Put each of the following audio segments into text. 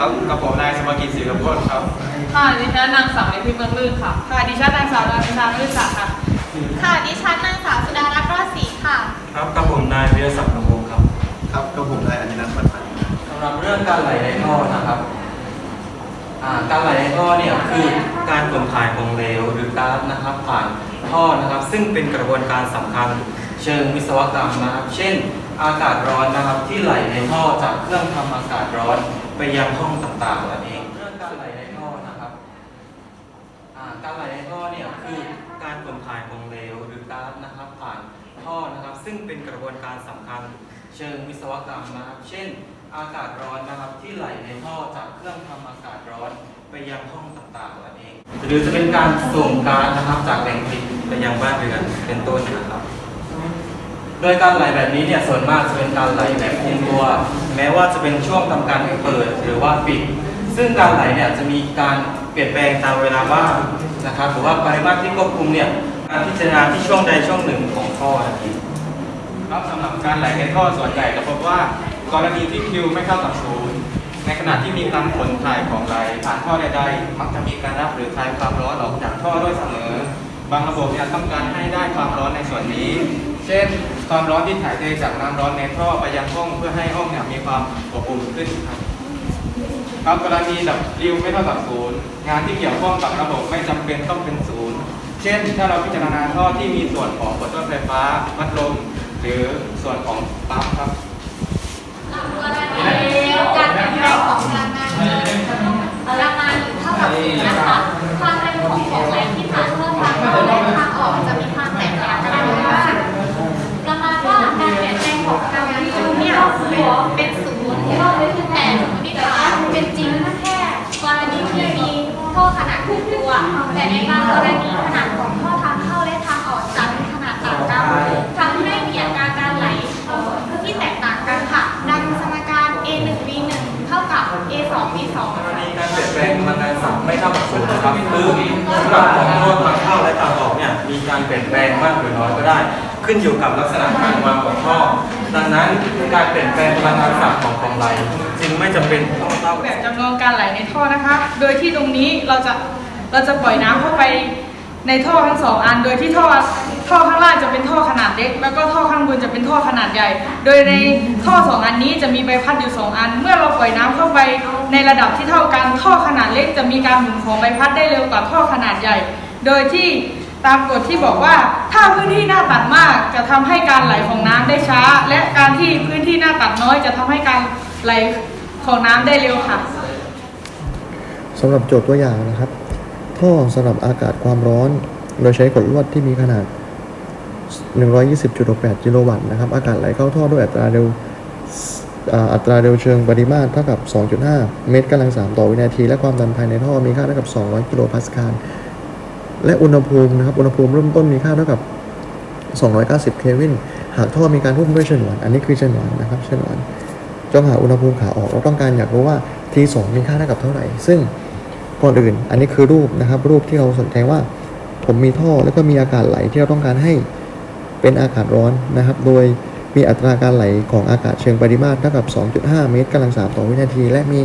ครับกับผมนายสมกิจศรีลำพ้นครับค่ะดิฉันนางสาวในพิมพ์เมืองลื่นค่ะค่ะดิฉันนางสาวดาวิชาลื่นศักดิ์ค่ะ ค่ะดิฉันนางสาวสุดารัตน์รอดศรีค่ะ ครับกับผมนายวิรศักดิ์นวงศ์ครับ ครับกับผมนายอนินันท์ปันปันสำหรับเรื่องการไหลในท่อนะครับอ่าการไหลในท่อเนี่ยคือการขนถ่ายของเหลวหรือก๊าซนะครับผ่านท่อนะครับ ซึ่งเป็นกระบวนการสำคัญเชิงวิศวกรรมนะครับ เช่น อากาศร้อนนะครับที่ไหลในท่อจากเครื่องทำอากาศร้อนไปยังห้องต่างๆนั่นเองเรื่องการไหลในท่อนะครับอ่าการไหลในท่อเนี่ยคือการขนถ่ายของเหลวหรือก๊าซนะครับ ผ่านท่อนะครับ ซึ่งเป็นกระบวนการสำคัญเชิงวิศวกรรมนะครับ เช่น อากาศร้อนนะครับที่ไหลในท่อจากเครื่องทำอากาศร้อนไปยังห้องต่างๆนั่นเอง หรือจะเป็นการส่งก๊าซนะครับจากแหล่งผลิตไปยังบ้านเรือนเป็นต้นนะครับ โดยการไหลแบบนี้เนี่ยส่วนมากจะเป็นการไหลแบบคงตัว แม้ว่าจะเป็นช่วงทำการเปิดหรือว่าปิด ซึ่งการไหลเนี่ยจะมีการเปลี่ยนแปลงตามเวลาบ้างนะครับหรือว่าปริมาตรที่ควบคุมเนี่ยการพิจารณาที่ช่วงใดช่วงหนึ่งของท่อนั่นเองครับสำหรับการไหลในท่อส่วนใหญ่จะพบว่ากรณีที่คิวไม่เท่ากับศูนย์ในขณะที่มีการขนถ่ายของไหลผ่านท่อใดๆมักจะมีการรับหรือคายความร้อนออกจากท่อด้วยเสมอ บางระบบเนี่ยต้องการให้ได้ความร้อนในส่วนนี้ เช่น ความร้อนที่ถ่ายเทจากน้ำร้อนในท่อไปยังห้องเพื่อให้ห้องเนี่ยมีความอบอุ่นขึ้นครับครับกรณีดับริวไม่เท่ากับศูนย์งานที่เกี่ยวข้องกับระบบไม่จำเป็นต้องเป็นศูนย์เช่น ถ้าเราพิจารณาท่อที่มีส่วนของหัวต้นไฟฟ้าพัดลมหรือส่วนของปั๊มครับการเป็นแปลงของพลังงานพลังงานอยู่เท่ากับนย์นะคะความเร็วของของไหลที่ผ่านท่อทางเข้าและทางออกจะมี เนี่ยเป็นศูนย์แต่สมมติฐานเป็นจริงแค่กรณีที่มีท่อขนาดคงตัว แต่ในบางกรณีขนาดของท่อทางเข้าและทางออกจะมีขนาดต่างกันทำให้มีอัตราการไหลที่แตกต่างกันค่ะ ดังสมการ a 1 b 1เท่ากับ a 2 b 2กรณีการเปลี่ยนแปลงพลังงานสัมไม่เท่ากับศูนย์นะครับคือสำหรับของท่อทางเข้าและทางออกเนี่ยมีการเปลี่ยนแปลงมากหรือน้อยก็ได้ ขึ้นอยู่กับลักษณะการวางของท่อดังนั้นการเปลี่ยนแปลงพลังงานสัมของของไหลจึงไม่จำเป็นต้องเท่าแบบจำลองการไหลในท่อนะคะ โดยที่ตรงนี้เราจะเราจะปล่อยน้ำเข้าไปในท่อทั้งสองอัน โดยที่ท่อท่อข้างล่างจะเป็นท่อขนาดเล็ก แล้วก็ท่อข้างบนจะเป็นท่อขนาดใหญ่ โดยในท่อสองอันนี้จะมีใบพัดอยู่สองอัน เมื่อเราปล่อยน้ำเข้าไปในระดับที่เท่ากันท่อขนาดเล็ก จะมีการหมุนของใบพัดได้เร็วกว่าท่อขนาดใหญ่ โดยที่ ตามกฎที่บอกว่าถ้าพื้นที่หน้าตัดมากจะทำให้การไหลของน้ำได้ช้า และการที่พื้นที่หน้าตัดน้อย จะทำให้การไหลของน้ำได้เร็วค่ะสำหรับโจทย์ตัวอย่างนะครับ ท่อสำหรับอากาศความร้อน โดยใช้กดลวดที่มีขนาด 120.68 กิโลวัตต์นะครับ อากาศไหลเข้าท่อด้วยอัตราเร็วอัตราเร็วเชิงปริมาตรเท่ากับ 2.5 เมตรกำลัง 3 ต่อวินาที และความดันภายในท่อมีค่าเท่ากับ 200 กิโลพาสคาล และอุณหภูมินะครับอุณหภูมิเริ่มต้นมีค่าเท่ากับ 290 เคลวิน หากท่อมีการหุ้มด้วยฉนวน อันนี้คือฉนวนนะครับฉนวนจงหาอุณหภูมิขาออกเราต้องการอยากรู้ว่า T2 มีค่าเท่ากับเท่าไหร่ ซึ่งก่อนอื่นอันนี้คือรูปนะครับ รูปที่เราสนใจว่า ผมมีท่อแล้วก็มีอากาศไหลที่เราต้องการให้เป็นอากาศร้อนนะครับ โดยมีอัตราการไหลของอากาศเชิงปริมาตรเท่ากับ 2.5 เมตรกำลัง3ต่อวินาที และมี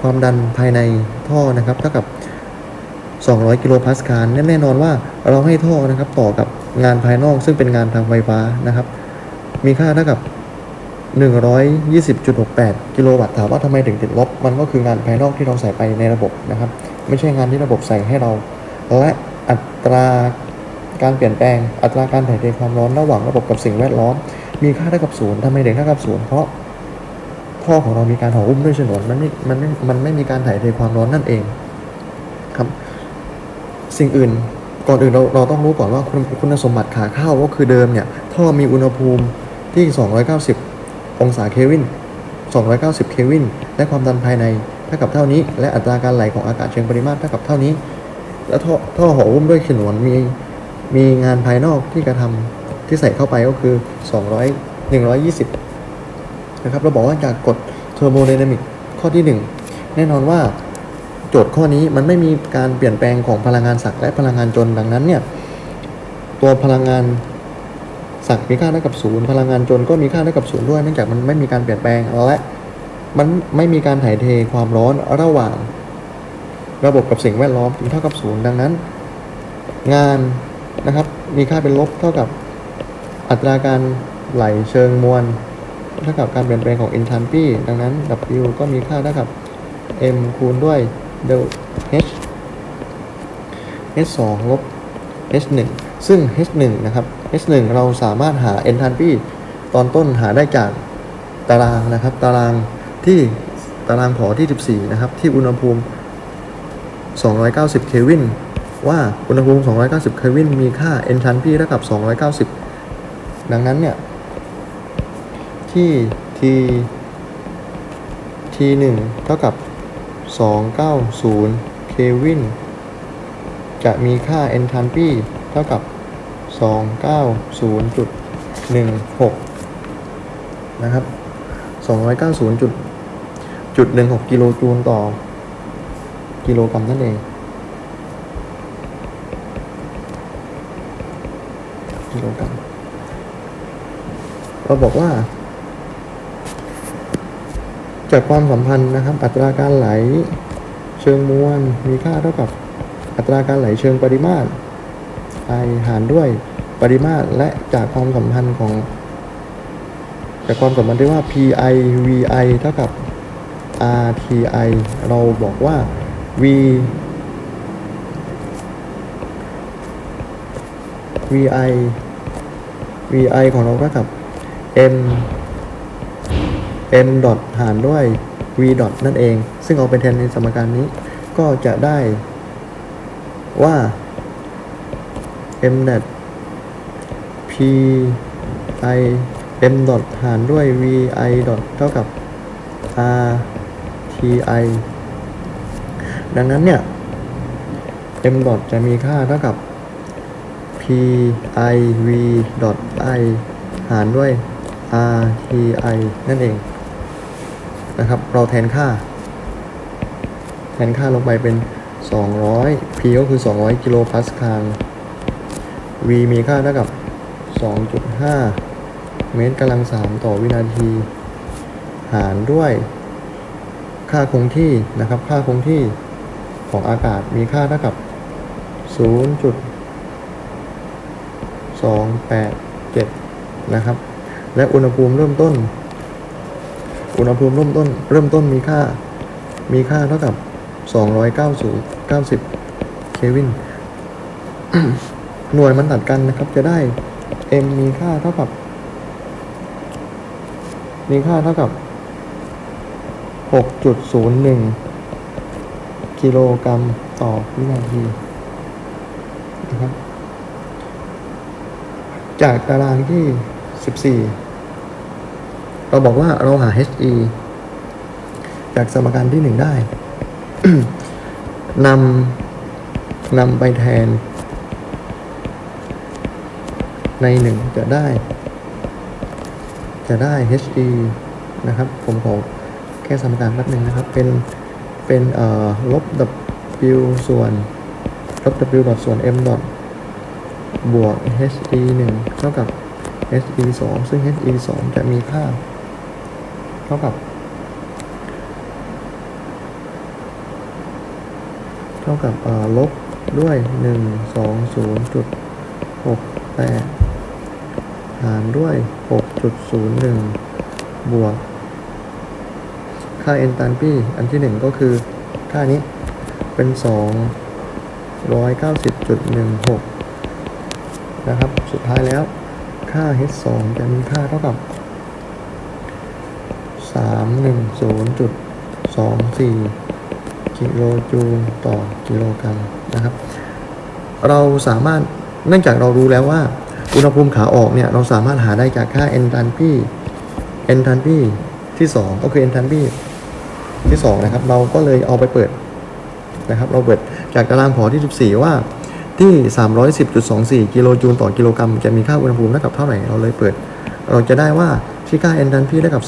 ความดันภายในท่อนะครับเท่ากับ 200 กิโลพาสคาลแน่นอนว่าเราให้ท่อนะครับต่อกับงานภายนอกซึ่งเป็นงานทางไฟฟ้านะครับ มีค่าเท่ากับ 120.68 กิโลวัตต์ถามว่าทำไมถึงติดลบ มันก็คืองานภายนอกที่เราใส่ไปในระบบนะครับ ไม่ใช่งานที่ระบบใส่ให้เรา และอัตราการเปลี่ยนแปลงอัตราการถ่ายเทความร้อนระหว่างระบบกับสิ่งแวดล้อม มีค่าเท่ากับศูนย์ทำไมถึงเท่ากับศูนย์เพราะท่อของเรามีการห่อหุ้มด้วยฉนวนมันไม่มันไม่มันไม่มีการถ่ายเทความร้อนนั่นเองครับ สิ่งอื่น ก่อนอื่นเราเราต้องรู้ก่อนว่าคุณคุณสมบัติขาเข้าก็คือเดิมเนี่ยท่อมีอุณหภูมิที่ 290 องศาเคลวิน 290 เคลวิน และความดันภายในเท่ากับเท่านี้ และอัตราการไหลของอากาศเชิงปริมาตรเท่ากับเท่านี้ แล้วท่อท่อห่อหุ้มด้วยฉนวนมีมีงานภายนอกที่กระทำที่ใส่เข้าไปก็คือ 200 120 นะครับ เราบอกว่าจากกฎเทอร์โมไดนามิกข้อที่ 1 แน่นอนว่า โจทย์ข้อนี้มันไม่มีการเปลี่ยนแปลงของพลังงานศักและพลังงานจนดังนั้นเนี่ยตัวพลังงานศักมีค่าเท่ากับศูนย์พลังงานจนก็มีค่าเท่ากับศูนย์ด้วยเนื่องจากมันไม่มีการเปลี่ยนแปลงและมันไม่มีการถ่ายเทความร้อนระหว่าง ระบบกับสิ่งแวดล้อมจึงเท่ากับศูนย์ดังนั้น งานนะครับมีค่าเป็นลบเท่ากับอัตราการไหลเชิงมวลเท่ากับการเปลี่ยนแปลงของ enthalpy ดังนั้น W ก็มีค่าเท่ากับ m คูณด้วย del h h 2ลบ h 1ซึ่ง h 1นะครับ h 1เราสามารถหา enthalpy ตอนต้นหาได้จากตารางนะครับ ตารางที่ตารางขอที่ 14 นะครับ ที่อุณหภูมิ 290 เคลวิน ว่าอุณหภูมิ 290 เคลวิน มีค่า enthalpy เท่ากับ 290 ดังนั้นเนี่ย ที่ t t 1เท่ากับ 290 เควินจะมีค่า enthalpy เท่ากับ 290.16 นะครับ 290.16 กิโลจูลต่อ กิโลกรัมนั่นเอง กิโลกรัมเราบอกว่า จากความสัมพันธ์นะครับ อัตราการไหลเชิงมวล มีค่าเท่ากับอัตราการไหลเชิงปริมาตร I หารด้วยปริมาตรและจากความสัมพันธ์ของจากความสัมพันธ์ที่ว่า pi vi เท่ากับ rti เราบอกว่า v vi vi ของเราเท่ากับ m m ดอทหารด้วย v ดอทนั่นเอง ซึ่งเอาไปแทนในสมการนี้ ก็จะได้ว่า m net p i m ดอทหารด้วย v i ดอทเท่ากับ r t i ดังนั้นเนี่ย m ดอทจะมีค่าเท่ากับ p i v ดอท i หารด้วย r t i นั่นเอง นะครับ เราแทนค่า แทนค่าลงไปเป็น 200 p ก็คือ 200 กิโลพาสคาล v มีค่าเท่ากับ 2.5 เมตรกำลัง 3 ต่อวินาที หารด้วย ค่าคงที่นะครับ ค่าคงที่ของอากาศมีค่าเท่ากับ 0.287 นะครับ และอุณหภูมิเริ่มต้น อุณหภูมิเริ่มต้นเริ่มต้นมีค่า มีค่าเท่ากับ 290 90 เควิน หน่วยมันตัดกันนะครับ จะได้ m มีค่าเท่ากับ มีค่าเท่ากับ 6.01 กิโลกรัมต่อวินาทีนะครับ จากตารางที่ 14 เราบอกว่าเราหา HE จากสมการที่1ได้นำนำไปแทน ใน1จะได้ จะได้ HE นะครับ ผมขอแค่สมการแป๊บหนึ่งนะครับ เป็น เป็นเอ่อลบ W ส่วนลบ W ดอทส่วน M ดอทบวก HE 1เท่ากับ HE 2ซึ่ง HE 2จะมีค่า เท่ากับเท่ากับลบด้วย 1 2 0 6 8 หารด้วย 6.01 บวก ค่า enthalpy อันที่ 1 ก็คือ ค่านี้เป็น 290.16 นะครับ สุดท้ายแล้วค่า H2 จะมีค่าเท่ากับ 310.24กิโลจูลต่อกิโลกรัมนะครับ เราสามารถเนื่องจากเรารู้แล้วว่า อุณหภูมิขาออกเนี่ย เราสามารถหาได้จากค่า enthalpy enthalpy ที่ 2 ก็คือ enthalpy ที่ 2 นะครับ เราก็เลยเอาไปเปิดนะครับ เราเปิดจากตารางผอที่ 14 ว่าที่ 310.24 กิโลจูลต่อกิโลกรัม จะมีค่าอุณหภูมิเท่ากับเท่าไหร่ เราเลยเปิด เราจะได้ว่า ที่ค่า enthalpy เท่ากับ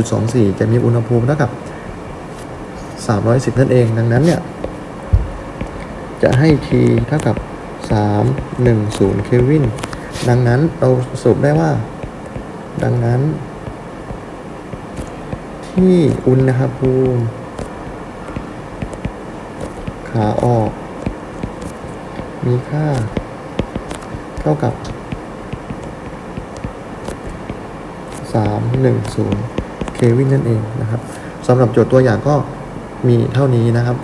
310.24 จะมีอุณหภูมิเท่ากับ 310 นั่นเอง ดังนั้นเนี่ย จะให้ T เท่ากับ 310 เคลวิน ดังนั้นเราสรุปได้ว่า ดังนั้น ที่อุณหภูมิ ขาออก มีค่า เท่ากับ 310 เควินนั่นเองนะครับสำหรับโจทย์ตัวอย่างก็มีเท่านี้นะครับ